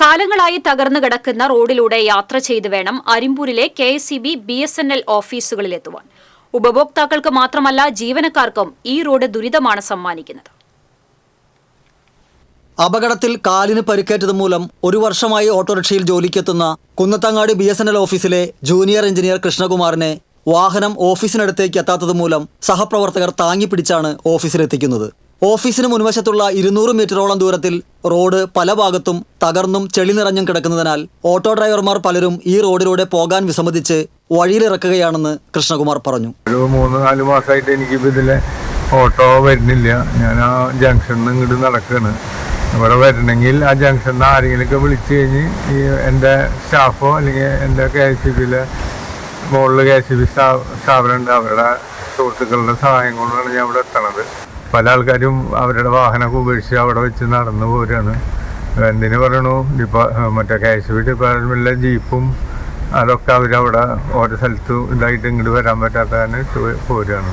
കാലങ്ങളായി തകർന്നു കിടക്കുന്ന റോഡിലൂടെ യാത്ര ചെയ്ത് വേണം അരിമ്പൂരിലെ K S E B B S N L ഓഫീസുകളിലെത്തുവാൻ. ഉപഭോക്താക്കൾക്ക് മാത്രമല്ല ജീവനക്കാർക്കും ഈ റോഡ് ദുരിതമാണ് സമ്മാനിക്കുന്നത്. അപകടത്തിൽ കാലിന് പരിക്കേറ്റത് മൂലം ഒരു വർഷമായി ഓട്ടോറിക്ഷയിൽ ജോലിക്കെത്തുന്ന Kunnathangadi B S N L ഓഫീസിലെ ജൂനിയർ എഞ്ചിനീയർ കൃഷ്ണകുമാറിനെ വാഹനം ഓഫീസിനടുത്തേക്ക് എത്താത്തത് മൂലം സഹപ്രവർത്തകർ താങ്ങിപ്പിടിച്ചാണ് ഓഫീസിലെത്തിക്കുന്നത്. ഓഫീസിന് മുൻവശത്തുള്ള ഇരുന്നൂറ് മീറ്ററോളം ദൂരത്തിൽ റോഡ് പല ഭാഗത്തും തകർന്നും ചെളി നിറഞ്ഞും കിടക്കുന്നതിനാൽ ഓട്ടോ ഡ്രൈവർമാർ പലരും ഈ റോഡിലൂടെ പോകാൻ വിസമ്മതിച്ച് വഴിയിലിറക്കുകയാണെന്ന് കൃഷ്ണകുമാർ പറഞ്ഞു. മൂന്ന് നാല് മാസമായിട്ട് എനിക്ക് ഇതിലെ ഓട്ടോ വരുന്നില്ല. ഞാൻ ആ ജംഗ്ഷനിൽ നിന്ന് ഇങ്ങോട്ട് നടക്കുകയാണ്. ഇവിടെ വരണമെങ്കിൽ ആ ജംഗ്ഷനിൽ നിന്ന് ആരെങ്കിലുമൊക്കെ വിളിച്ചു കഴിഞ്ഞ് ഈ എന്റെ സ്റ്റാഫോ അല്ലെങ്കിൽ എന്റെ കെ എസ് സി ബിയിലെ മുകളിൽ കെ എസ് സി ബി സ്ഥാപനമുണ്ട് അവരുടെ സുഹൃത്തുക്കളുടെ സഹായം കൊണ്ടാണ് ഞാൻ ഇവിടെ എത്തണത്. പല ആൾക്കാരും അവരുടെ വാഹനമൊക്കെ ഉപേക്ഷിച്ച് അവിടെ വെച്ച് നടന്നു പോരാണ്. എന്തിനു പറയണു? ഡിപ്പാ മറ്റേ കെ എസ് ബി ഡിപ്പാർട്ട്മെന്റിലെ ജീപ്പും അതൊക്കെ അവരവിടെ ഓരോ സ്ഥലത്ത് ഇതായിട്ട് ഇങ്ങോട്ട് വരാൻ പറ്റാത്ത തന്നെ പോരാണ്.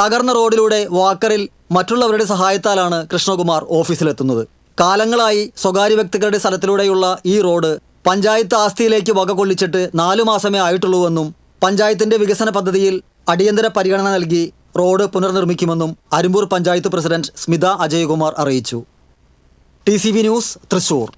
തകർന്ന റോഡിലൂടെ വാക്കറിൽ മറ്റുള്ളവരുടെ സഹായത്താലാണ് കൃഷ്ണകുമാർ ഓഫീസിലെത്തുന്നത്. കാലങ്ങളായി സ്വകാര്യ വ്യക്തികളുടെ സ്ഥലത്തിലൂടെയുള്ള ഈ റോഡ് പഞ്ചായത്ത് ആസ്തിയിലേക്ക് വക കൊള്ളിച്ചിട്ട് നാലു മാസമേ ആയിട്ടുള്ളൂവെന്നും പഞ്ചായത്തിന്റെ വികസന പദ്ധതിയിൽ അടിയന്തര പരിഗണന നൽകി റോഡ് പുനർനിർമ്മിക്കുമെന്നും അരിമ്പൂർ പഞ്ചായത്ത് പ്രസിഡന്റ് സ്മിത അജയകുമാർ അറിയിച്ചു. T news Thrissur.